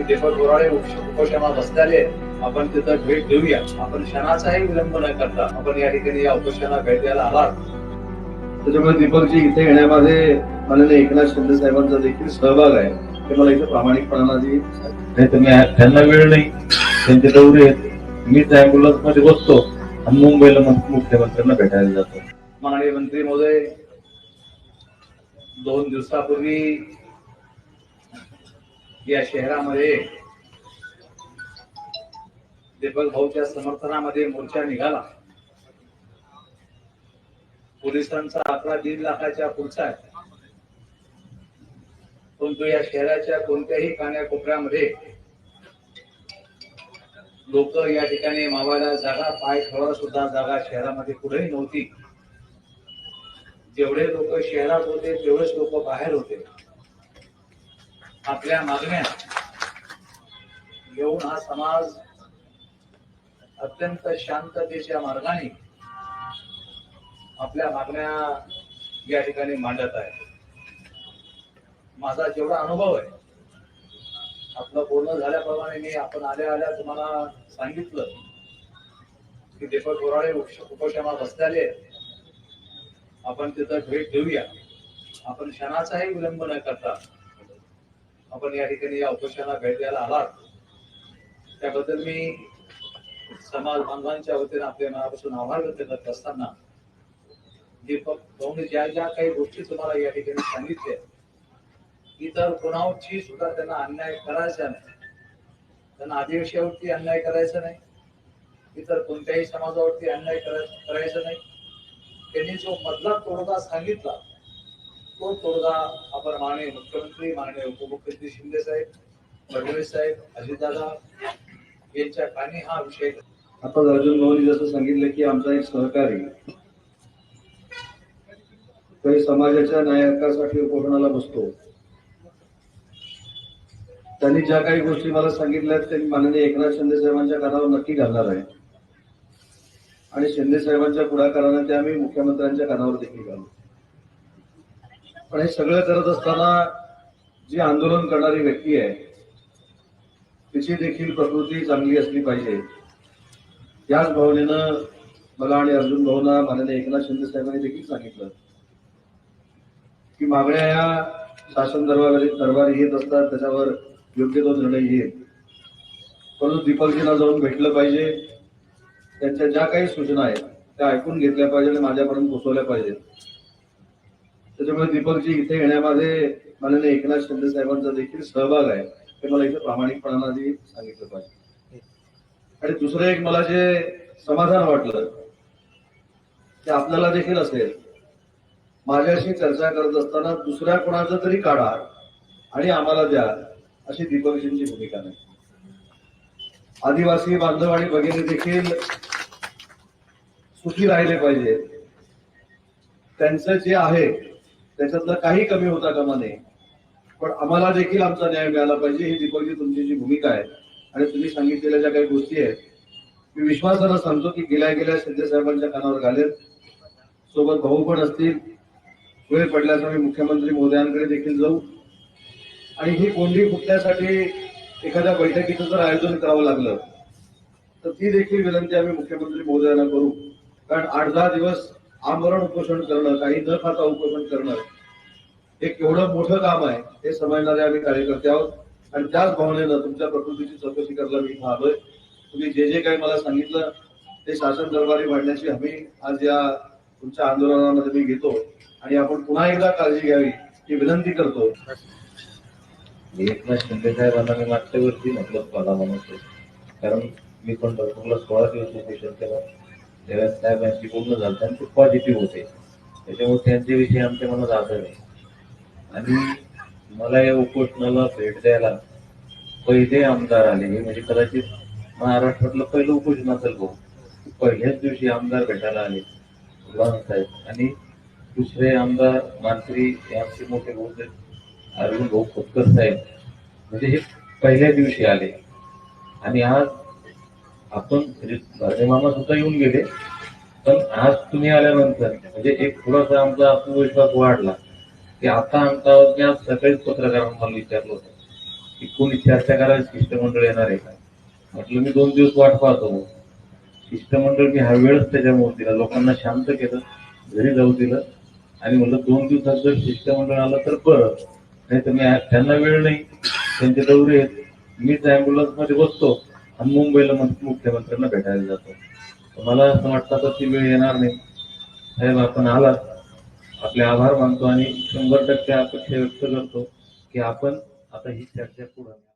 की दीपक बोराडे उपोषणात बसल्याने आपण तिथं भेट देऊया. आपण क्षणाचाही विलंब न करता आपण या ठिकाणी या उपोषणाला भेट द्यायला आलात त्याच्यामुळे दीपकजी इथे येण्यामध्ये माननीय एकनाथ शिंदे साहेबांचा देखील सहभाग आहे. ते मला इथे प्रामाणिकपणाने मी त्यांना वेळ नाही. त्यांचे दौरे आहेत. मीच अँब्युलन्समध्ये बसतो आणि मुंबईला मुख्यमंत्र्यांना भेटायला जातो. माननीय मंत्री महोदय दोन दिवसापूर्वी या शहरामध्ये दीपक भाऊच्या समर्थनामध्ये मोर्चा निघाला. पोलिसांचा आकडा दीड लाखाच्या पुढचा आहे. परंतु या शहराच्या कोणत्याही कान्याकोपऱ्यामध्ये लोक या ठिकाणी मावायला जागा पाय ठेवा सुद्धा जागा शहरामध्ये कुठेही नव्हती. जेवढे लोक शहरात होते तेवढेच लोक बाहेर होते. आपल्या मागण्या घेऊन हा समाज अत्यंत शांततेच्या मार्गाने आपल्या मागण्या या ठिकाणी मांडत आहे. माझा जेवढा अनुभव आहे आपलं बोलणं झाल्याप्रमाणे मी आपण आल्या आल्या तुम्हाला सांगितलं की दीपक बोराडे उपोषणात बसल्याने आपण तिथं भेट देऊया. आपण क्षणाचाही विलंब न करता आपण या ठिकाणी या उपोषणाला भेट द्यायला आलात. त्याबद्दल मी समाज बांधवांच्या वतीने आपल्या मनापासून आभार व्यक्त करत असताना दीपक भाऊने ज्या ज्या काही गोष्टी तुम्हाला या ठिकाणी सांगितल्या इतर कोणावरची सुद्धा त्यांना अन्याय करायचा नाही. त्यांना आदिवासीवरती अन्याय करायचा नाही. इतर कोणत्याही समाजावरती अन्याय करायचा नाही. त्यांनी जो मधला तोडगा सांगितला तो तोडगा आपण माननीय मुख्यमंत्री माननीय उपमुख्यमंत्री शिंदे साहेब फडणवीस साहेब अजितदादा यांच्या कानी हा विषय. आता अर्जुन भाऊनी जसं सांगितलं की आमचा एक सहकारी काही समाजाच्या न्याय उपोषणाला बसतो. त्यांनी ज्या काही गोष्टी मला सांगितल्या त्यांनी माननीय एकनाथ शिंदे साहेबांच्या कानावर नक्की घालणार आहे. आणि शिंदे साहेबांच्या पुढाकाराने ते आम्ही मुख्यमंत्र्यांच्या कानावर देखील घालू. पण हे सगळं करत असताना जी आंदोलन करणारी व्यक्ती आहे तिची देखील प्रकृती चांगली असली पाहिजे. याच भावनेनं मला आणि अर्जुन भाऊना माननीय एकनाथ शिंदे साहेबांनी देखील सांगितलं की मागण्या या शासन दरबारी दरबारी येत असतात त्याच्यावर योग्य तो निर्णय येईल परंतु दीपकजींना जाऊन भेटलं पाहिजे. त्यांच्या ज्या काही सूचना आहेत त्या ऐकून घेतल्या पाहिजे आणि माझ्यापर्यंत पोचवल्या पाहिजेत. त्याच्यामुळे दीपकजी इथे येण्यामध्ये माननीय एकनाथ शिंदे साहेबांचा देखील सहभाग आहे. ते मला इथे प्रामाणिकपणाने आधी सांगितलं पाहिजे. आणि दुसरं एक मला जे समाधान वाटलं ते आपल्याला देखील असेल. माझ्याशी चर्चा करत असताना दुसऱ्या कोणाचं तरी काढा आणि आम्हाला द्या अशी दीपकजींची भूमिका नाही. आदिवासी बांधव आणि भगिनी देखील सुखी राहिले पाहिजे. त्यांचं जे आहे त्याच्यातलं काही कमी होता कामा नये. पण आम्हाला देखील आमचा न्याय मिळाला पाहिजे. ही दीपकजी तुमची जी भूमिका आहे आणि तुम्ही सांगितलेल्या ज्या काही गोष्टी आहेत मी विश्वासानं सांगतो की गेल्या गेल्या शिंदे साहेबांच्या कानावर घालेल. सोबत भाऊ पण असतील. वेळ पडल्यास आम्ही मुख्यमंत्री महोदयांकडे देखील जाऊ. आणि ही कोंडी फुटण्यासाठी एखाद्या बैठकीचं जर आयोजन करावं लागलं तर ती देखील विनंती आम्ही मुख्यमंत्री महोदयांना करू. कारण आठ दहा दिवस आमरण उपोषण करणं काही न खाता उपोषण करणं हे केवढं मोठं काम आहे हे समजणारे आम्ही कार्यकर्ते आहोत. आणि त्याच भावनेनं तुमच्या प्रकृतीची चौकशी करायला मी इथं आलोय. तुम्ही जे जे काही मला सांगितलं ते शासन दरबारी मांडण्याची हमी आज या तुमच्या आंदोलनामध्ये मी घेतो. आणि आपण पुन्हा एकदा काळजी घ्यावी ही विनंती करतो. एकनाथ शिंदे साहेबांना मी मागच्या वर्षी म्हटलं मला म्हणतो कारण मी पण डॉक्टरला सोळा दिवस उपोषण केलं. तेव्हा साहेबांशी बोलणं झालं आणि ते पॉझिटिव्ह होते. त्याच्यामुळे त्यांच्याविषयी आमच्या मनात आदर आहे. आणि मला या उपोषणाला भेट द्यायला पहिले आमदार आले. हे म्हणजे कदाचित महाराष्ट्रातलं पहिलं उपोषण असेल भाऊ. पहिल्याच दिवशी आमदार भेटायला आले साहेब. आणि दुसरे आमदार मांत्री हे आमचे मोठे भाऊ आहेत. अरविंद भाऊ खोतकर साहेब. म्हणजे हे पहिल्या दिवशी आले. आणि आज आपण म्हणजे राजे मामा सुद्धा येऊन गेले. पण आज तुम्ही आल्यानंतर म्हणजे एक थोडासा आमचा आत्मविश्वास वाढला. की आता आमचा मी आज सकाळीच पत्रकारांना मला विचारलं होतं. की कोणी चर्चा करायला शिष्टमंडळ येणार आहे का? म्हटलं मी दोन दिवस वाट पाहतो शिष्टमंडळ मी हा वेळच त्याच्यामुळे दिला. लोकांना शांत केलं घरी जाऊ दिलं. आणि म्हणलं दोन दिवसात जर शिष्टमंडळ आलं तर बरं. नाही तर मी त्यांना वेळ नाही. त्यांचे दौरे आहेत. मीच अँब्युलन्समध्ये बसतो. आणि मुंबईला मुख्यमंत्र्यांना भेटायला जातो. मला असं वाटतं आता ती वेळ येणार नाही. साहेब आपण आलात. आपले आभार मानतो आणि शंभर टक्के अपेक्षा व्यक्त करतो की आपण आता ही चर्चा पुढे